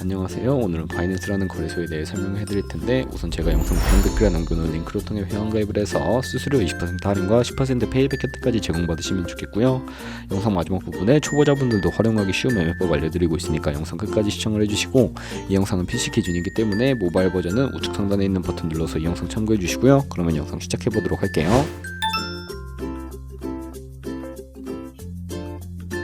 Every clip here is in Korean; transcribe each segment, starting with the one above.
안녕하세요. 오늘은 바이낸스라는 거래소에 대해 설명해 드릴 텐데 우선 제가 영상 고정 댓글에 남겨놓은 링크를 통해 회원 가입을 해서 수수료 20% 할인과 10% 페이백 혜택까지 제공받으시면 좋겠고요. 영상 마지막 부분에 초보자분들도 활용하기 쉬운 매매법 알려드리고 있으니까 영상 끝까지 시청을 해주시고 이 영상은 PC 기준이기 때문에 모바일 버전은 우측 상단에 있는 버튼 눌러서 이 영상 참고해 주시고요. 그러면 영상 시작해 보도록 할게요.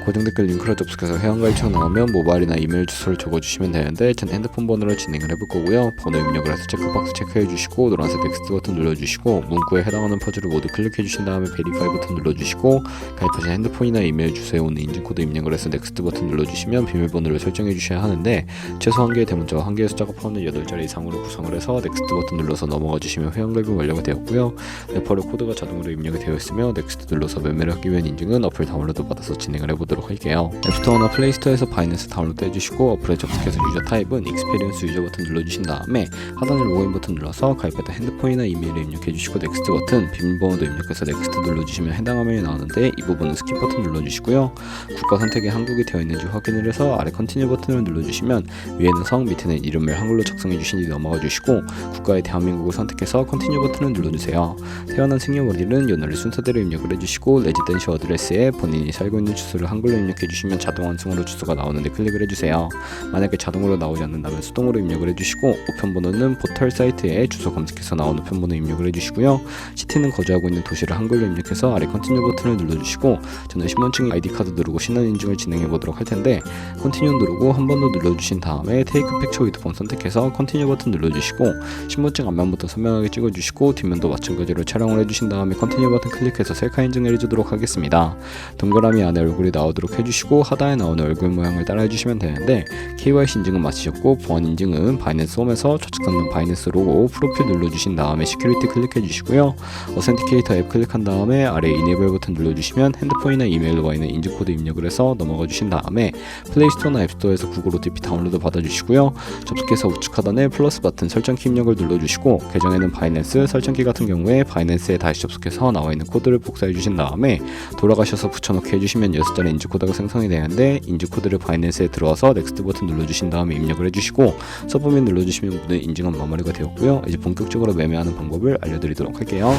고정 댓글 링크를 접속해서 회원가입 창 나오면 모바일이나 이메일 주소를 적어주시면 되는데 전 핸드폰 번호로 진행을 해볼 거고요. 번호 입력을 해서 체크박스 체크해 주시고 노란색 넥스트 버튼 눌러주시고 문구에 해당하는 퍼즐을 모두 클릭해 주신 다음에 베리파이 버튼 눌러주시고 가입하신 핸드폰이나 이메일 주소에 오는 인증코드 입력을 해서 넥스트 버튼 눌러주시면 비밀번호를 설정해 주셔야 하는데 최소 한 개의 대문자와 한 개의 숫자가 포함된 8자리 이상으로 구성을 해서 넥스트 버튼 눌러서 넘어가 주시면 회원가입이 완료가 되었고요. 레퍼럴 코드가 자동으로 입력이 되어 있으며 넥스트 눌러서 매매를 하기 위한 인증은 어플 다운로드 받아서 진행을 해보도록 할게요. 앱스토어나 플레이스토어에서 바이낸스 다운로드 해주시고 어플에 접속해서 유저 타입은 익스페리언스 유저 버튼 눌러주신 다음에 하단에 로그인 버튼 눌러서 가입했던 핸드폰이나 이메일을 입력해 주시고 넥스트 버튼 비밀번호도 입력해서 넥스트 눌러주시면 해당 화면이 나오는데 이 부분은 스킵 버튼 눌러주시고요. 국가 선택에 한국이 되어 있는지 확인을 해서 아래 컨티뉴 버튼을 눌러주시면 위에는 성 밑에는 이름을 한글로 작성해 주신 뒤 넘어가 주시고 국가의 대한민국을 선택해서 컨티뉴 버튼을 눌러주세요. 태어난 생년월일은 연월일 순서대로 입력을 해주시고 레지던시 어드레스에 본인이 살고 있는 주소를 한글 로 입력해 주시면 자동 완성으로 주소가 나오는데 클릭을 해주세요. 만약에 자동으로 나오지 않는다면 수동으로 입력을 해주시고 우편번호는 포털 사이트에 주소 검색해서 나온 우편번호 입력을 해주시고요. 시티는 거주하고 있는 도시를 한글로 입력해서 아래 컨티뉴 버튼을 눌러주시고 저는 신분증 아이디 카드 누르고 신원 인증을 진행해 보도록 할 텐데 컨티뉴 누르고 한 번 더 눌러주신 다음에 테이크 팩처 위드 폰 선택해서 컨티뉴 버튼 눌러주시고 신분증 앞면부터 선명하게 찍어주시고 뒷면도 마찬가지로 촬영을 해주신 다음에 컨티뉴 버튼 클릭해서 셀카 인증을 해주도록 하겠습니다. 동그라미 안에 얼굴이 나오도록 해주시고 하단에 나오는 얼굴 모양을 따라 해주시면 되는데 KYC 인증은 마치셨고 보안 인증은 바이낸스 홈에서 좌측 상단 바이낸스 로고 프로필 눌러주신 다음에 시큐리티 클릭해 주시고요. 어센티케이터 앱 클릭한 다음에 아래 이네이블 버튼 눌러주시면 핸드폰이나 이메일로 와 있는 인증 코드 입력을 해서 넘어가 주신 다음에 플레이스토어나 앱스토어에서 구글 OTP 다운로드 받아주시고요. 접속해서 우측 하단에 플러스 버튼 설정키 입력을 눌러주시고 계정에는 바이낸스 설정키 같은 경우에 바이낸스에 다시 접속해서 나와 있는 코드를 복사해 주신 다음에 돌아가셔서 붙여넣기 해주시면 6자리 인증 코드가 생성이 되는데 인증 코드를 바이낸스에 들어와서 넥스트 버튼 눌러주신 다음에 입력을 해주시고 서브밋 눌러주시면 모든 인증은 마무리가 되었고요. 이제 본격적으로 매매하는 방법을 알려드리도록 할게요.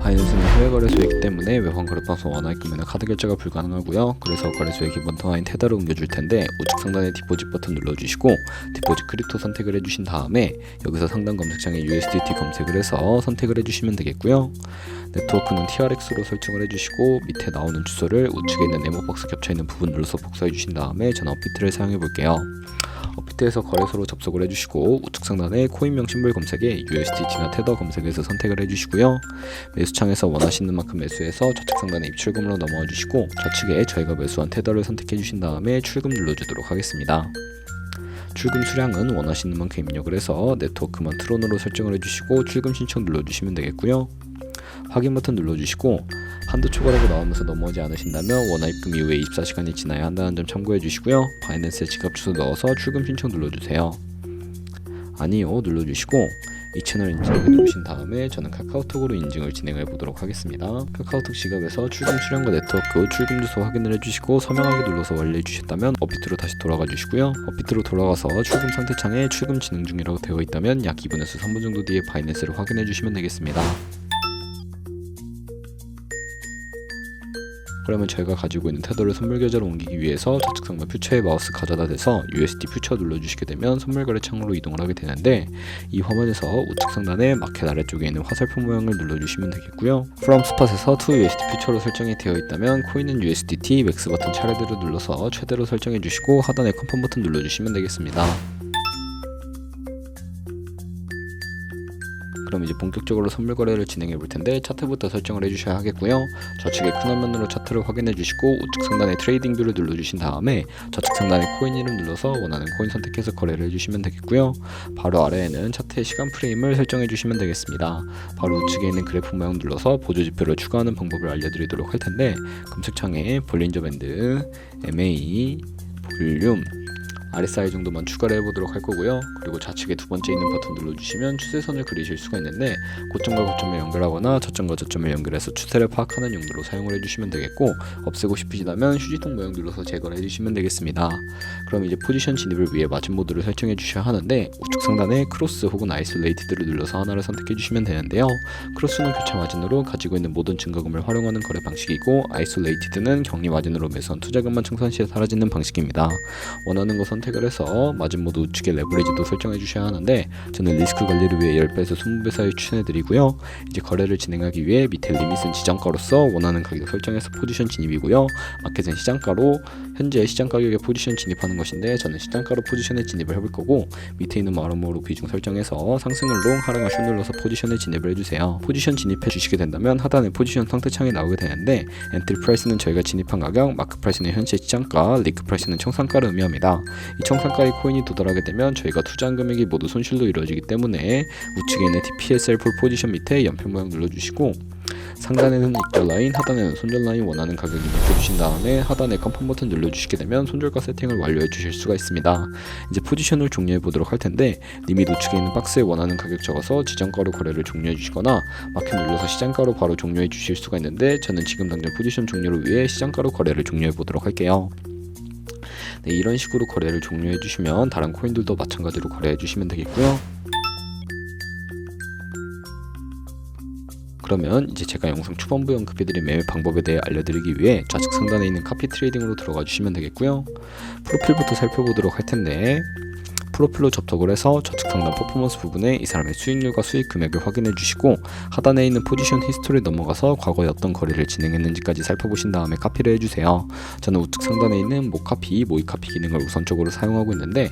바이낸스는 해외 거래소이기 때문에 외환 거래방송 원화입금에는 카드 결제가 불가능하고요. 그래서 거래소의 기본 통화인 테더를 옮겨줄 텐데 우측 상단에 디포짓 버튼 눌러주시고 디포짓 크립토 선택을 해주신 다음에 여기서 상단 검색창에 USDT 검색을 해서 선택을 해주시면 되겠고요. 네트워크는 TRX로 설정을 해주시고 밑에 나오는 주소를 우측에 있는 네모박스 겹쳐있는 부분 눌러서 복사해 주신 다음에 전 업비트를 사용해 볼게요. 업비트에서 거래소로 접속을 해주시고 우측 상단에 코인명 심볼 검색에 USDT나 테더 검색에서 선택을 해주시고요. 매수창에서 원하시는 만큼 매수해서 좌측 상단에 입출금으로 넘어와 주시고 좌측에 저희가 매수한 테더를 선택해 주신 다음에 출금 눌러주도록 하겠습니다. 출금 수량은 원하시는 만큼 입력을 해서 네트워크만 트론으로 설정을 해주시고 출금 신청 눌러주시면 되겠고요. 확인 버튼 눌러주시고 한도 초과라고 나오면서 넘어오지 않으신다면 원화 입금 이후에 24시간이 지나야 한다는 점 참고해 주시고요. 바이낸스에 지갑 주소 넣어서 출금 신청 눌러주세요. 아니요 눌러주시고 이 채널 인증을 누르신 다음에 저는 카카오톡으로 인증을 진행해 보도록 하겠습니다. 카카오톡 지갑에서 출금 수량과 네트워크 출금 주소 확인을 해주시고 서명하기 눌러서 완료해 주셨다면 업비트로 다시 돌아가 주시고요. 업비트로 돌아가서 출금 상태 창에 출금 진행 중이라고 되어 있다면 약 2분에서 3분 정도 뒤에 바이낸스를 확인해 주시면 되겠습니다. 그러면 저희가 가지고 있는 테더를 선물 계좌로 옮기기 위해서 좌측 상단 퓨처에 마우스 가져다 대서 USD 퓨처 눌러주시게 되면 선물 거래 창으로 이동을 하게 되는데 이 화면에서 우측 상단에 마켓 아래쪽에 있는 화살표 모양을 눌러주시면 되겠고요. From Spot에서 to USD 퓨처로 설정이 되어 있다면 코인은 USDT 맥스 버튼 차례대로 눌러서 최대로 설정해 주시고 하단에 컨펌 버튼 눌러주시면 되겠습니다. 그럼 이제 본격적으로 선물 거래를 진행해 볼 텐데 차트부터 설정을 해주셔야 하겠고요. 좌측에 큰 화면으로 차트를 확인해 주시고 우측 상단에 트레이딩 뷰를 눌러주신 다음에 좌측 상단에 코인 이름 눌러서 원하는 코인 선택해서 거래를 해주시면 되겠고요. 바로 아래에는 차트의 시간 프레임을 설정해 주시면 되겠습니다. 바로 우측에 있는 그래프 모양 눌러서 보조 지표를 추가하는 방법을 알려드리도록 할 텐데 검색창에 볼린저 밴드, MA, 볼륨, RSI 정도만 추가를 해보도록 할 거고요. 그리고 좌측에 두 번째 있는 버튼 눌러주시면 추세선을 그리실 수가 있는데 고점과 고점을 연결하거나 저점과 저점을 연결해서 추세를 파악하는 용도로 사용을 해주시면 되겠고 없애고 싶으시다면 휴지통 모양 눌러서 제거를 해주시면 되겠습니다. 그럼 이제 포지션 진입을 위해 마진 모드를 설정해 주셔야 하는데 우측 상단에 크로스 혹은 아이솔레이티드를 눌러서 하나를 선택해 주시면 되는데요. 크로스는 교차 마진으로 가지고 있는 모든 증거금을 활용하는 거래 방식이고 아이솔레이티드는 격리 마진으로 매수한 투자금만 청산 시에 사라지는 방식입니다. 원하는 거 선택을 해서 마진 모드 우측에 레버리지도 설정해 주셔야 하는데 저는 리스크 관리를 위해 10배에서 20배 사이 추천해 드리고요. 이제 거래를 진행하기 위해 밑에 리밋은 지정가로서 원하는 가격 설정해서 포지션 진입이고요. 마켓은 시장가로 현재 시장 가격에 포지션 진입하는 것인데 저는 시장가로 포지션에 진입을 해볼 거고 밑에 있는 마름모로 비중 설정해서 상승을 롱 하락을 슛 눌러서 포지션에 진입을 해주세요. 포지션 진입해 주시게 된다면 하단에 포지션 상태 창이 나오게 되는데 엔트리 프라이스는 저희가 진입한 가격, 마크 프라이스는 현재 시장가, 리크 프라이스는 청산가를 의미합니다. 이 청산가의 코인이 도달하게 되면 저희가 투자한 금액이 모두 손실로 이루어지기 때문에 우측에 있는 TPSL 풀 포지션 밑에 연필 모양 눌러주시고 상단에는 익절 라인, 하단에는 손절 라인 원하는 가격을 입혀주신 다음에 하단에 컨펌 버튼 눌러주시게 되면 손절가 세팅을 완료해 주실 수가 있습니다. 이제 포지션을 종료해 보도록 할 텐데 리밋 우측에 있는 박스에 원하는 가격 적어서 지정가로 거래를 종료해 주시거나 마켓 눌러서 시장가로 바로 종료해 주실 수가 있는데 저는 지금 당장 포지션 종료를 위해 시장가로 거래를 종료해 보도록 할게요. 네, 이런 식으로 거래를 종료해 주시면 다른 코인들도 마찬가지로 거래해 주시면 되겠고요. 그러면 이제 제가 영상 초반부에 언급해드린 매매 방법에 대해 알려드리기 위해 좌측 상단에 있는 카피 트레이딩으로 들어가 주시면 되겠고요. 프로필부터 살펴보도록 할 텐데 프로필로 접속을 해서 좌측 상단 퍼포먼스 부분에 이 사람의 수익률과 수익 금액을 확인해 주시고 하단에 있는 포지션 히스토리 넘어가서 과거에 어떤 거래를 진행했는지까지 살펴보신 다음에 카피를 해주세요. 저는 우측 상단에 있는 모카피, 모이카피 기능을 우선적으로 사용하고 있는데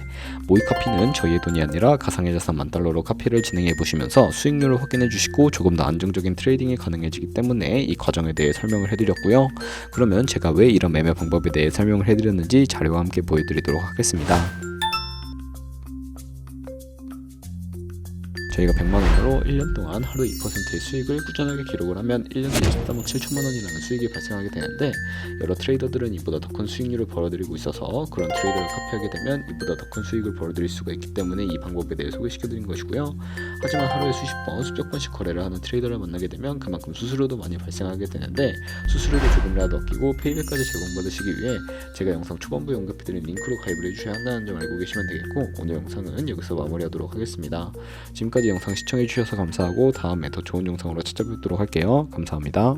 모이카피는 저희의 돈이 아니라 가상의 자산 만 달러로 카피를 진행해 보시면서 수익률을 확인해 주시고 조금 더 안정적인 트레이딩이 가능해지기 때문에 이 과정에 대해 설명을 해드렸고요. 그러면 제가 왜 이런 매매 방법에 대해 설명을 해드렸는지 자료와 함께 보여드리도록 하겠습니다. 저희가 100만 원으로 1년 동안 하루 2%의 수익을 꾸준하게 기록을 하면 1년에 13억 7천만 원이라는 수익이 발생하게 되는데 여러 트레이더들은 이보다 더 큰 수익률을 벌어들이고 있어서 그런 트레이더를 카피하게 되면 이보다 더 큰 수익을 벌어들일 수가 있기 때문에 이 방법에 대해 소개시켜드린 것이고요. 하지만 하루에 수십 번, 수백 번씩 거래를 하는 트레이더를 만나게 되면 그만큼 수수료도 많이 발생하게 되는데 수수료도 조금이라도 아끼고 페이백까지 제공받으시기 위해 제가 영상 초반부에 언급해드린 링크로 가입을 해주셔야 한다는 점 알고 계시면 되겠고 오늘 영상은 여기서 마무리하도록 하겠습니다. 지금 까지 영상 시청해주셔서 감사하고 다음에 더 좋은 영상으로 찾아뵙도록 할게요. 감사합니다.